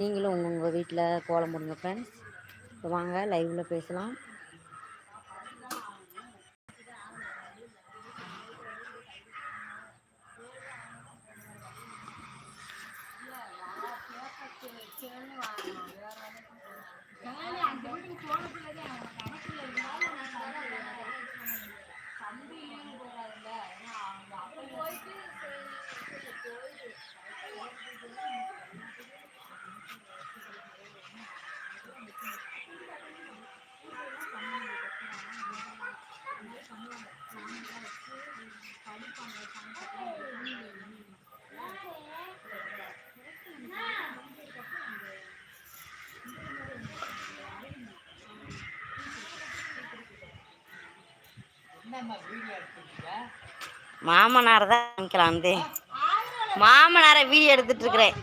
நீங்களும் உங்கள் உங்கள் வீட்டில் கோலம் போடுங்க ஃப்ரெண்ட்ஸ் வாங்க லைவில் பேசலாம். மாமனார் தான் காமிக்கலாம்தே மாமனாரை வீடியோ எடுத்துட்டு இருக்கிறேன்.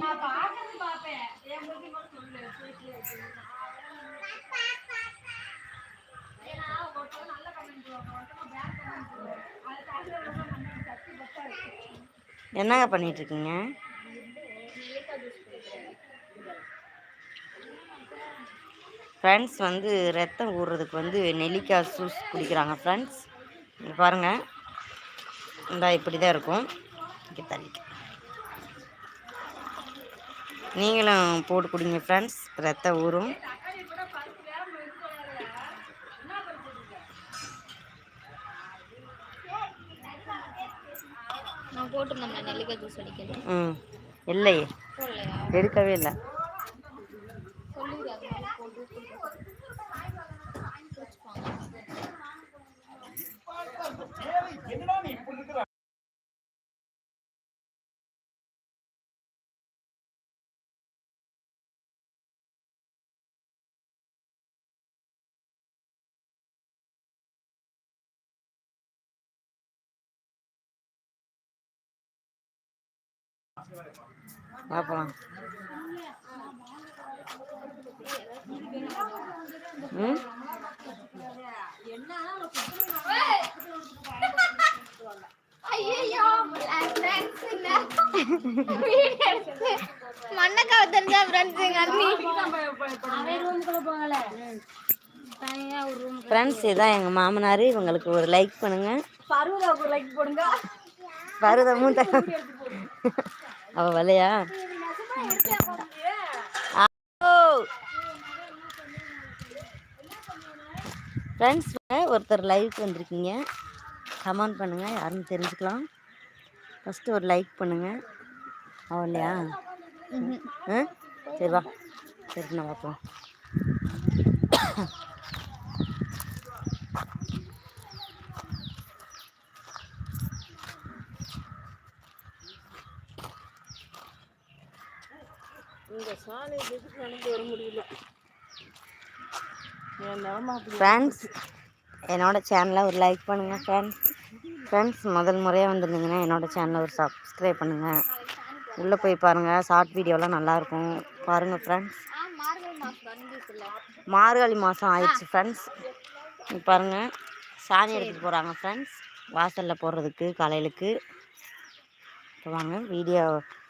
நான் பாப்பேன். என் மட்டும் சொல்லு ஏன்னா ஒருத்தர் நல்ல கமெண்ட் ஒருத்தர் பேட் கமெண்ட் கமெண்ட் சக்தி பத்தா இருக்கு. என்னங்க பண்ணிட்டு இருக்கீங்க ஃப்ரெண்ட்ஸ் வந்து ரத்தம் ஊறுறதுக்கு வந்து நெல்லிக்காய் ஜூஸ் குடிக்கிறாங்க ஃப்ரெண்ட்ஸ் பாருங்கள் இந்த இப்படி தான் இருக்கும். இங்கே தள்ளிக்க. நீங்களும் போட்டு குடிங்க ஃப்ரெண்ட்ஸ் ரத்தம் ஊறும். ம் இல்லையே எடுக்கவே இல்லை. அது மாதிரி போட்டு வச்சுப்பாங்க பார்ப்போம் ம் ஐயோ மண்ணக்காவை தெரிஞ்சா ஃப்ரெண்ட்ஸுங்க அண்ணி. ஒரு ஃப்ரெண்ட்ஸ் இதான் எங்கள் மாமனார் இவங்களுக்கு ஒரு லைக் பண்ணுங்கள் பருவதாவுக்கு லைக் போடுங்க. பருதமும் த அவ வரலையா ஃப்ரெண்ட்ஸ் ஒருத்தர் லைக் வந்திருக்கீங்க. கமெண்ட் பண்ணுங்கள் யாருன்னு தெரிஞ்சுக்கலாம். ஃபஸ்ட்டு ஒரு லைக் பண்ணுங்கள் அவ இல்லையா? ஆ சரி வா. சரி நான் பார்ப்போம் இந்த சாலை நடந்து வர முடியல ஃப்ரெண்ட்ஸ் என்னோட சேனலை ஒரு லைக் பண்ணுங்கள் ஃப்ரெண்ட்ஸ் ஃப்ரெண்ட்ஸ் முதல் முறையாக வந்திருந்தீங்கன்னா என்னோட சேனலை ஒரு சப்ஸ்கிரைப் பண்ணுங்கள் உள்ளே போய் பாருங்கள் ஷார்ட் வீடியோலாம் நல்லாயிருக்கும் பாருங்கள் ஃப்ரெண்ட்ஸ் மார்கழி மாதம் ஆயிடுச்சு ஃப்ரெண்ட்ஸ் பாருங்கள் சாணி எடுத்துகிட்டு போகிறாங்க ஃப்ரெண்ட்ஸ் வாசலில் போடுறதுக்கு காலையிலுக்கு. வாங்க வீடியோ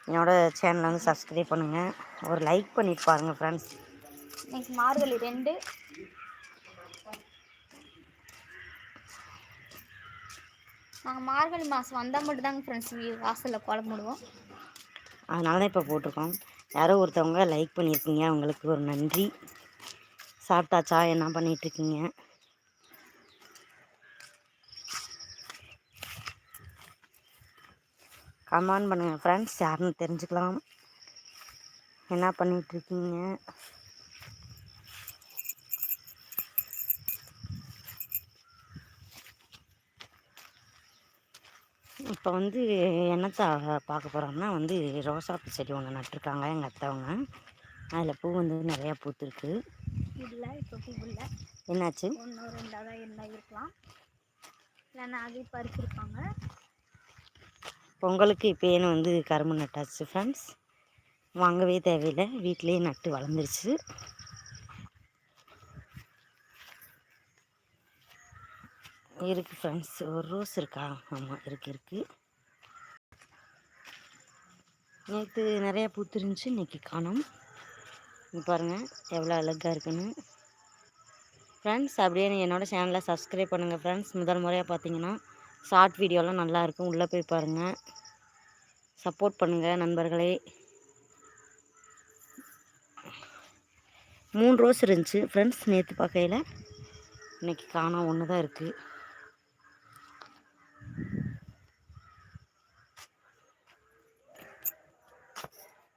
என்னோட சேனலை வந்து சப்ஸ்கிரைப் பண்ணுங்கள் ஒரு லைக் பண்ணிட்டு பாருங்கள் ஃப்ரெண்ட்ஸ் இன்னைக்கு மார்கழி ரெண்டு. நாங்கள் மார்கழி மாதம் வந்தால் மட்டும் தாங்க ஃப்ரெண்ட்ஸ் வாசலில் கோலம் போடுவோம். அதனால தான் இப்போ போட்டிருக்கோம். யாரோ ஒருத்தவங்க லைக் பண்ணியிருக்கீங்க. அவங்களுக்கு ஒரு நன்றி. சாப்பிட்டாச்சா? என்ன பண்ணிகிட்ருக்கீங்க கமெண்ட் பண்ணுங்கள் ஃப்ரெண்ட்ஸ் யாருன்னு தெரிஞ்சுக்கலாம். என்ன பண்ணிகிட்ருக்கீங்க இப்போ வந்து என்னத்தை பார்க்க போகிறோம்னா வந்து ரோசாப்பூ செடி ஒன்று நட்டிருக்காங்க எங்கள் அத்தவங்க. அதில் பூ வந்து நிறையா பூத்துருக்கு. இல்லை இப்போ பூ இல்லை. என்னாச்சு? ஒன்று ரெண்டாக தான் இருந்தால் இருக்கலாம். இல்லைன்னா அதே பறிச்சிருப்பாங்க. பொங்கலுக்கு இப்போயேன்னு வந்து கரும்பு நட்டாச்சு ஃப்ரெண்ட்ஸ் வாங்கவே தேவையில்லை. வீட்டிலேயே நட்டு வளர்ந்துருச்சு. இருக்குது ஃப்ரெண்ட்ஸ் ஒரு ரோஸ் இருக்கா? ஆமாம் இருக்கு இருக்குது நேற்று நிறையா பூத்துருந்துச்சு. இன்னைக்கு காணோம். பாருங்கள் எவ்வளோ அழகாக இருக்குன்னு. ஃப்ரெண்ட்ஸ் அப்படியே என்னோடய என்னோட சேனலை சப்ஸ்கிரைப் பண்ணுங்கள் ஃப்ரெண்ட்ஸ் முதல் முறையாக பார்த்தீங்கன்னா ஷார்ட் வீடியோலாம் நல்லா இருக்கும் உள்ளே போய் பாருங்கள் சப்போர்ட் பண்ணுங்கள் நண்பர்களே. மூணு ரோஸ் இருந்துச்சு. ஃப்ரெண்ட்ஸ் நேற்று பார்க்கையில். இன்னைக்கு காணோம் ஒன்று தான் இருக்குது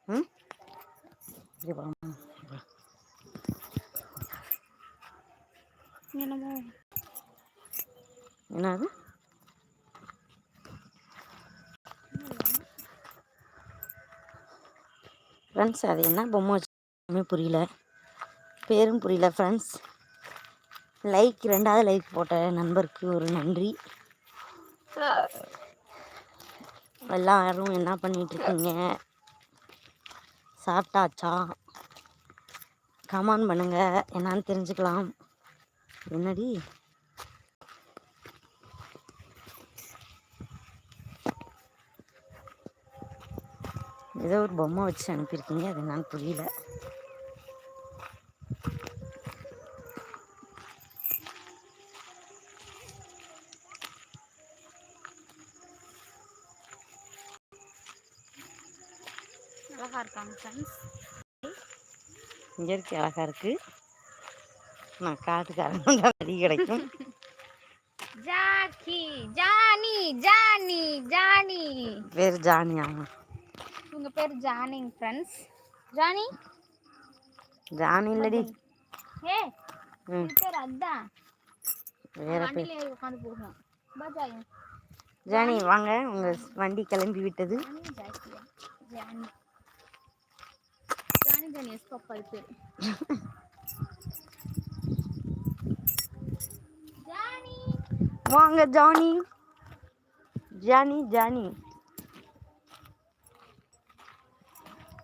ம்? என்னது? ஃப்ரெண்ட்ஸ் அது என்ன? பொம்மை வச்சுமே புரியல. பேரும் புரியல ஃப்ரெண்ட்ஸ் லைக் ரெண்டாவது லைக் போட்ட நண்பருக்கு ஒரு நன்றி. எல்லாரும் என்ன பண்ணிகிட்ருக்கீங்க சாப்பிட்டாச்சா? கமெண்ட் பண்ணுங்கள் என்னான்னு தெரிஞ்சுக்கலாம். என்னடி? ஏதோ ஒரு பொம்மை வச்சு அனுப்பியிருக்கீங்க அது என்னன்னு புரியல. அழகாக இருக்காங்க ஃப்ரெண்ட்ஸ் இயற்கை அழகாக இருக்குது நான் காட்டுக்காரங்க தான் நிறைய கிடைக்கும். Jackie Johnny Johnny Johnny. பேர் ஜானி ஆமாம் உங்க பேர் ஜானிங் ஃப்ரெண்ட்ஸ் ஜானி? ஜானி இல்லடி. ஏ பேர் அதான் வேற பேர். வண்டியில உட்காந்து போகணும் பாஜாய் ஜானி வாங்க. உங்கள் வண்டி கிளம்பி விட்டது. Johnny Johnny Johnny. Johnny yes பாப்பா அது பேர். ஜானி. வாங்க Johnny. Johnny Johnny.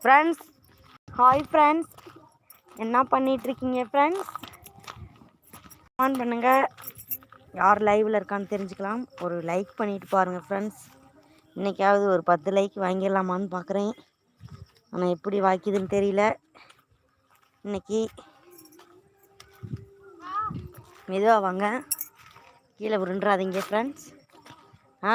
Friends hi friends என்ன பண்ணிகிட்ருக்கீங்க ஃப்ரெண்ட்ஸ் ஆன் பண்ணுங்கள் யார் லைவில் இருக்கான்னு தெரிஞ்சுக்கலாம். ஒரு லைக் பண்ணிட்டு பாருங்கள் ஃப்ரெண்ட்ஸ் இன்றைக்காவது ஒரு பத்து லைக் வாங்கிடலாமான்னு பார்க்குறேன் ஆனால் எப்படி வாய்க்குதுன்னு தெரியல. இன்னைக்கு மெதுவாக வாங்க. கீழே உருண்டுறாதீங்க ஃப்ரெண்ட்ஸ் ஆ?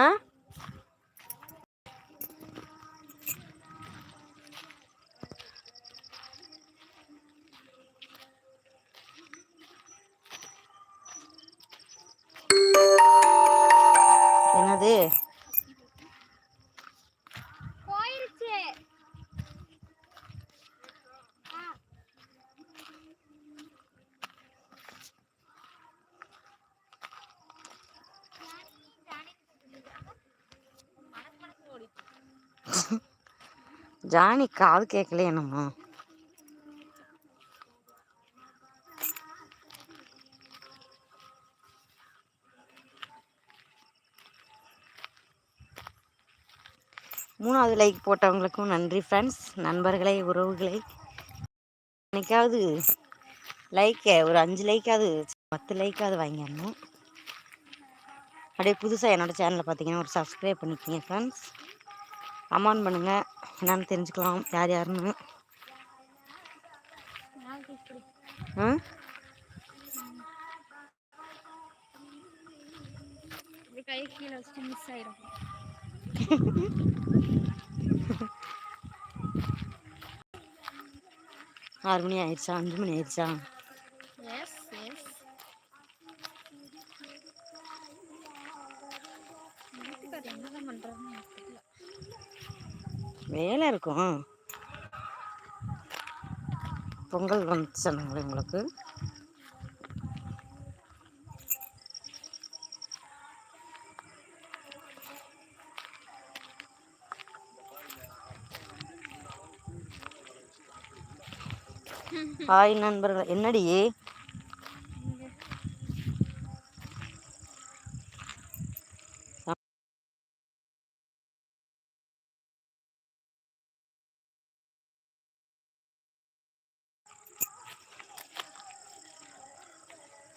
போயிருச்சு. ஜானி காது கேட்கல என்னமோ. மூணாவது லைக் போட்டவங்களுக்கும் நன்றி ஃப்ரெண்ட்ஸ் நண்பர்களே உறவுகளே. என்னைக்காவது லைக்கை ஒரு அஞ்சு லைக்காவது பத்து லைக்காவது வாங்கிடணும். அப்படியே புதுசாக என்னோட சேனலை பார்த்தீங்கன்னா ஒரு சப்ஸ்கிரைப் பண்ணிக்கோங்க ஃப்ரெண்ட்ஸ் கமெண்ட் பண்ணுங்கள் என்னன்னு தெரிஞ்சுக்கலாம். யார் யாருன்னு? ஆ? ஆறு மணி ஆயிடுச்சா அஞ்சு மணி ஆயிடுச்சா வேலை இருக்கும். பொங்கல் வந்து சொன்னாங்களே உங்களுக்கு? ஹாய் நண்பர்கள் என்னடி?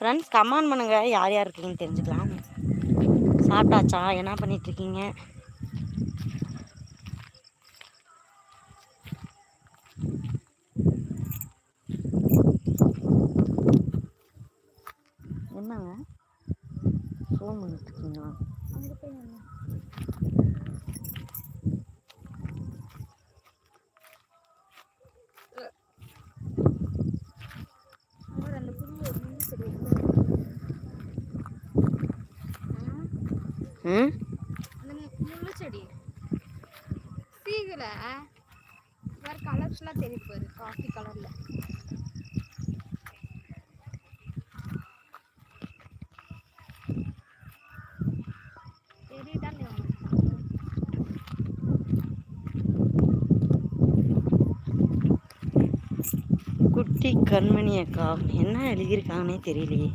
ஃப்ரெண்ட்ஸ் கமெண்ட் பண்ணுங்க. யார் யார் இருக்கீங்கன்னு தெரிஞ்சுக்கலாம். சாப்பிட்டாச்சா? என்ன பண்ணிட்டு இருக்கீங்க என்னங்க ஃபோன் பண்ணிட்டு இருக்கீங்களா அங்கே போய் நின்னு. அங்க ரெண்டு புல்லு ஒரு முள்ளு செடி இருக்கு. ஆ, ம்? அந்த மு- முள்ளு செடி. சீகல வேற கலர்ஸ்லாம் தெரியுது பாரு காஃபி கலர்ல தெரியுதா இல்லையா உனக்கு? குட்டி கண்மணி அக்கா என்ன எழுதியிருக்காங்கன்னே தெரியலையே.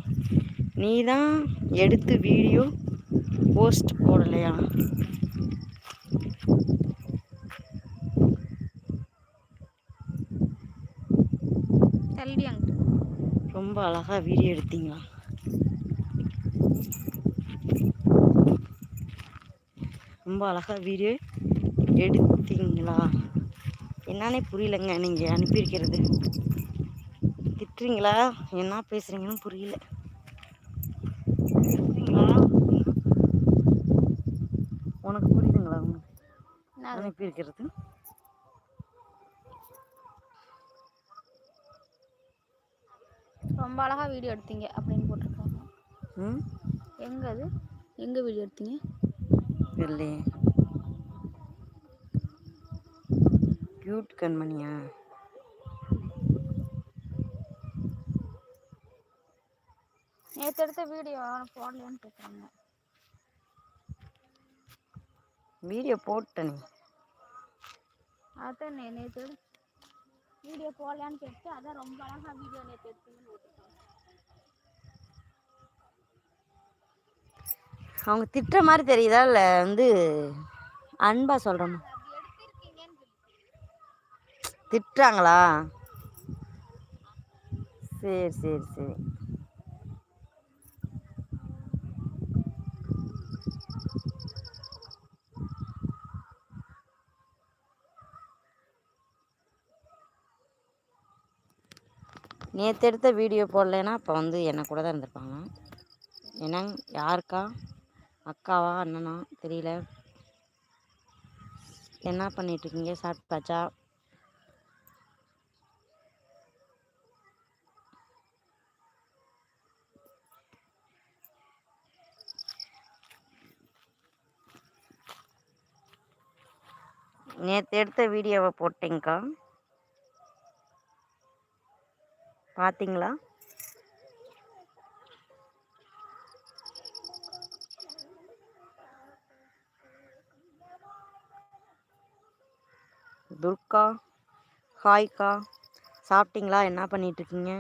நீ தான் எடுத்து வீடியோ போஸ்ட் போடலையா? ரொம்ப அழகாக வீடியோ எடுத்தீங்களா? ரொம்ப அழகாக வீடியோ எடுத்தீங்களா? என்னன்னே புரியலங்க நீங்கள் அனுப்பியிருக்கிறது. திட்டுறீங்களா என்ன பேசுகிறீங்கன்னு புரியல. உனக்கு புரியுதுங்களா? நான் அது அனுப்பியிருக்கிறது ரொம்ப அழகா வீடியோ எடுத்தீங்க அப்படின்னு போட்டிருக்காங்க. ம்? எங்க அது எங்க வீடியோ எடுத்தீங்க? இல்லையே கியூட் கண்மணியா? நேற்று எடுத்த வீடியோ போடலையான்னு கேட்குறாங்க வீடியோ போட்டனே அதான் நே நேற்று வீடியோ போடலையான்னு கேட்டு அதான் ரொம்ப அழகா வீடியோ நேற்று போட்டிருக்காங்க அவங்க திட்டுற மாதிரி தெரியுதா? இல்லை வந்து அன்பா சொல்கிறோமா திட்டுறாங்களா? சரி சரி சரி. நேற்று எடுத்த வீடியோ போடலைன்னா இப்போ வந்து என்ன கூட தான் இருந்திருப்பாங்க. என்னங்க யாருக்கா? அக்காவா அண்ணனா? தெரியல. என்ன பண்ணிட்டு இருக்கீங்க? சாப்பிட்டாச்சா? நேற்று எடுத்த வீடியோவை போட்டேங்க்கா பார்த்தீங்களா துர்கா ஹாய்க்கா சாப்பிட்டீங்களா? என்ன பண்ணிகிட்ருக்கீங்க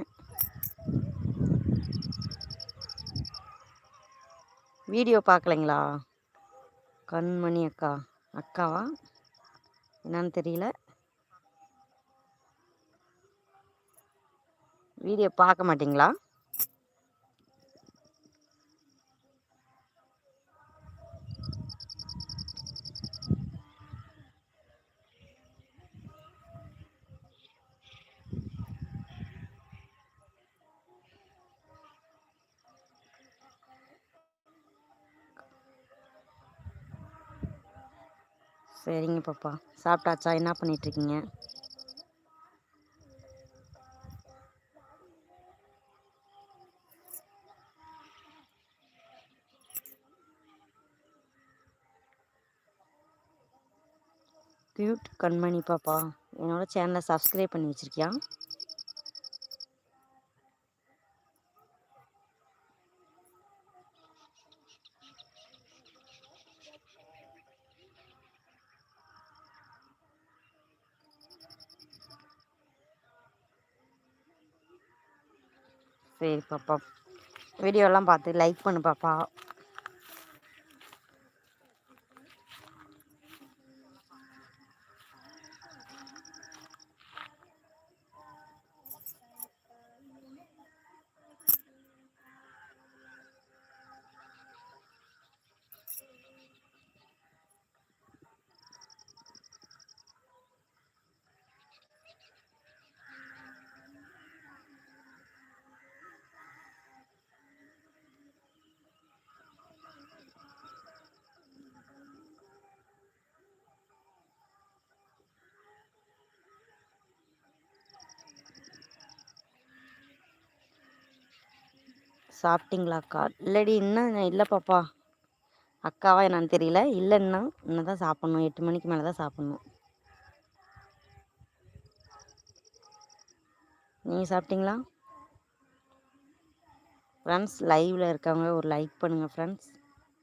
வீடியோ பார்க்கலைங்களா? கண்மணி அக்கா அக்காவா? என்னன்னு தெரியல. வீடியோ பார்க்க மாட்டீங்களா? சரிங்க பாப்பா. சாப்பிட்டாச்சா? என்ன பண்ணிட்டு இருக்கீங்க க்யூட் கண்மணி பாப்பா என்னோட சேனலை சப்ஸ்கிரைப் பண்ணி வச்சுருக்கியா? சரி பாப்பா வீடியோலாம் பார்த்து லைக் பண்ணு பாப்பா. சாப்பிட்டீங்களாக்கா? இல்லடி இன்னும் இல்லை பாப்பா. அக்காவா என்னன்னு தெரியல. இல்லைன்னா இன்னும் தான் சாப்பிட்ணும். எட்டு மணிக்கு மேலே தான் சாப்பிட்ணும். நீங்கள் சாப்பிட்டீங்களா? ஃப்ரெண்ட்ஸ் லைவில் இருக்கவங்க ஒரு லைக் பண்ணுங்கள் ஃப்ரெண்ட்ஸ்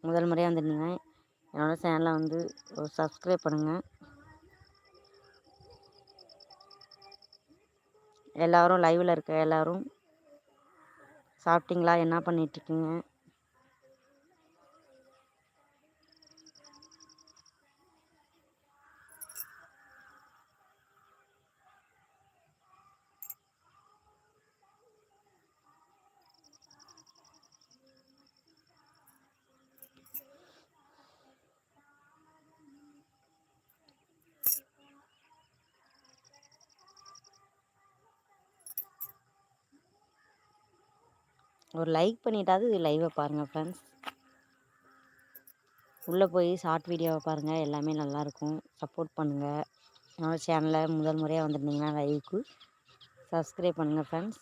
முதல் முறையாக வந்துருந்தீங்க என்னோடய சேனலை வந்து ஒரு சப்ஸ்கிரைப் பண்ணுங்கள் எல்லோரும் லைவில் இருக்க எல்லோரும் சாப்பிட்டிங்களா? என்ன பண்ணிகிட்ருக்கீங்க ஒரு லைக் பண்ணிட்டாவது லைவை பாருங்கள் ஃப்ரெண்ட்ஸ் உள்ளே போய் ஷார்ட் வீடியோவை பாருங்கள் எல்லாமே நல்லாயிருக்கும் சப்போர்ட் பண்ணுங்கள் என்னோடய சேனலை முதல் முறையாக வந்துருந்தீங்கன்னா லைவுக்கு சப்ஸ்கிரைப் பண்ணுங்கள் ஃப்ரெண்ட்ஸ்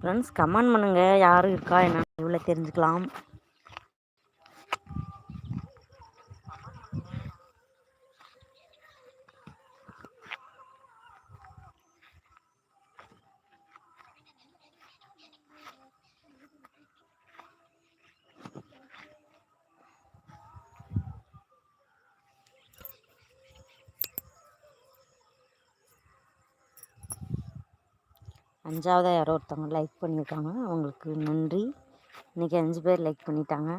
ஃப்ரெண்ட்ஸ் கமெண்ட் பண்ணுங்கள் யாரும் இருக்கா? என்ன இவ்வளோ தெரிஞ்சுக்கலாம். அஞ்சாவதாக யாரோ ஒருத்தவங்க லைக் பண்ணியிருக்காங்க. அவங்களுக்கு நன்றி. இன்றைக்கி அஞ்சு பேர் லைக் பண்ணிட்டாங்க.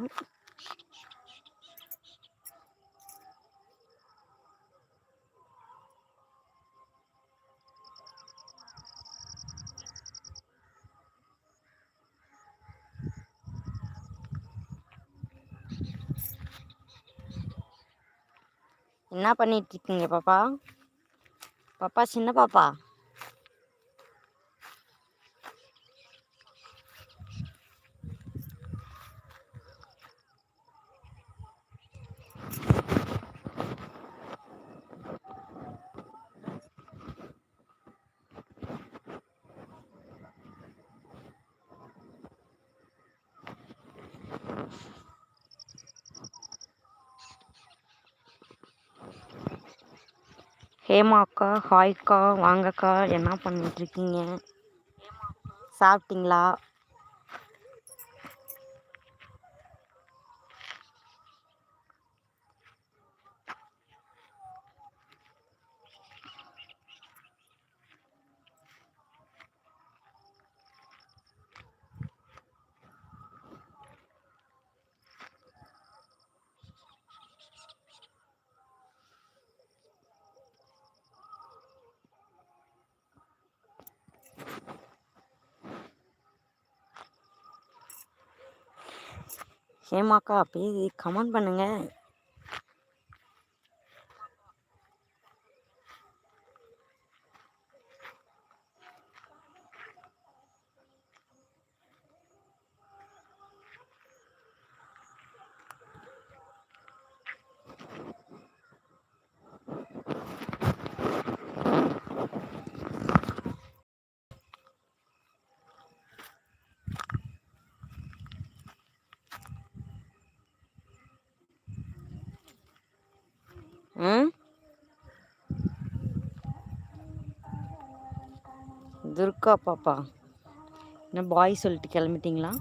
என்ன பண்ணிட்டு இருக்கீங்க பாப்பா? பாப்பா சின்ன பாப்பா? ஹேமா அக்கா ஹாய்க்கா வாங்கக்கா என்ன பண்ணிகிட்ருக்கீங்க சாப்பிட்டீங்களா? ஹேமாக்கா அப்படியே கமெண்ட் பண்ணுங்கள் துர்கா பாப்பா. என்ன பாய் சொல்லிட்டு கிளம்பிட்டீங்களா?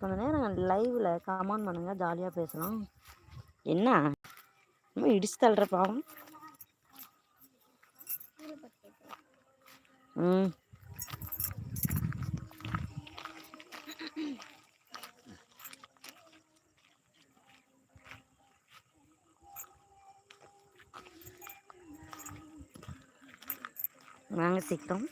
கொஞ்ச நேரம் லைவில் கமான் பண்ணுங்கள் ஜாலியாக பேசலாம். என்ன? ரொம்ப இடிச்சு தள்ளுற பாவம். ம். வாங்க சீக்கிரம்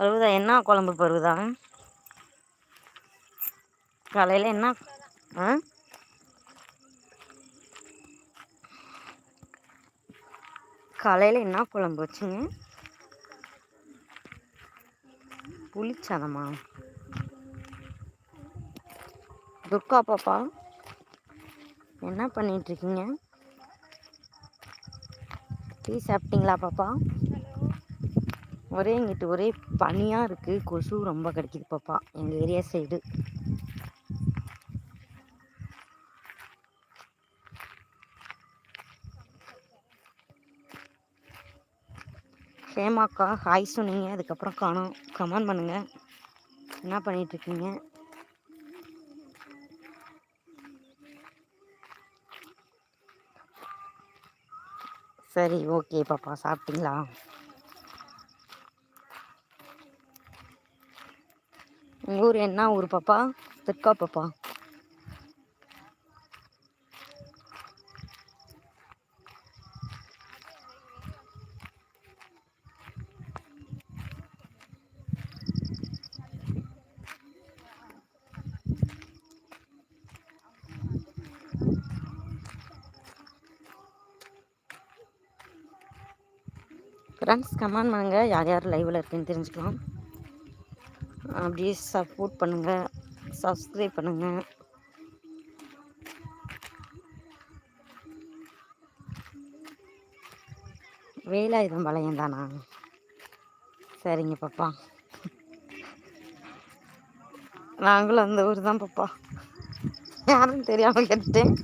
பருவதா என்ன குழம்பு பருவதா காலையில் என்ன? ஆ? காலையில் என்ன குழம்பு வச்சுங்க? புளிச்சாதமா? துர்கா பாப்பா? என்ன பண்ணிகிட்ருக்கீங்க இருக்கீங்க டீ சாப்பிட்டீங்களா பாப்பா? ஒரே இங்கிட்டு ஒரே பனியாக இருக்குது கொசு ரொம்ப கிடைக்கிது பாப்பா. எங்கள் ஏரியா சைடு. ஹேமாக்கா ஹாய் சொன்னீங்க. அதுக்கப்புறம் காணும். கமெண்ட் பண்ணுங்கள் என்ன பண்ணிகிட்ருக்கீங்க சரி ஓகே பாப்பா சாப்பிட்டீங்களா? உங்கள் ஊர் என்ன ஊர் பாப்பா? துர்கா பாப்பா. ஃப்ரெண்ட்ஸ் கமான் பண்ணுங்கள் யார் யார் லைவில் இருக்குன்னு தெரிஞ்சுக்கலாம். அப்படியே சப்போர்ட் பண்ணுங்கள் சப்ஸ்கிரைப் பண்ணுங்கள் வேலாயுதம் பாளையம் தானா? சரிங்க பாப்பா. நாங்களும் அந்த ஊர் தான் பாப்பா. யாரும் தெரியாமல் கேட்டுட்டேன்.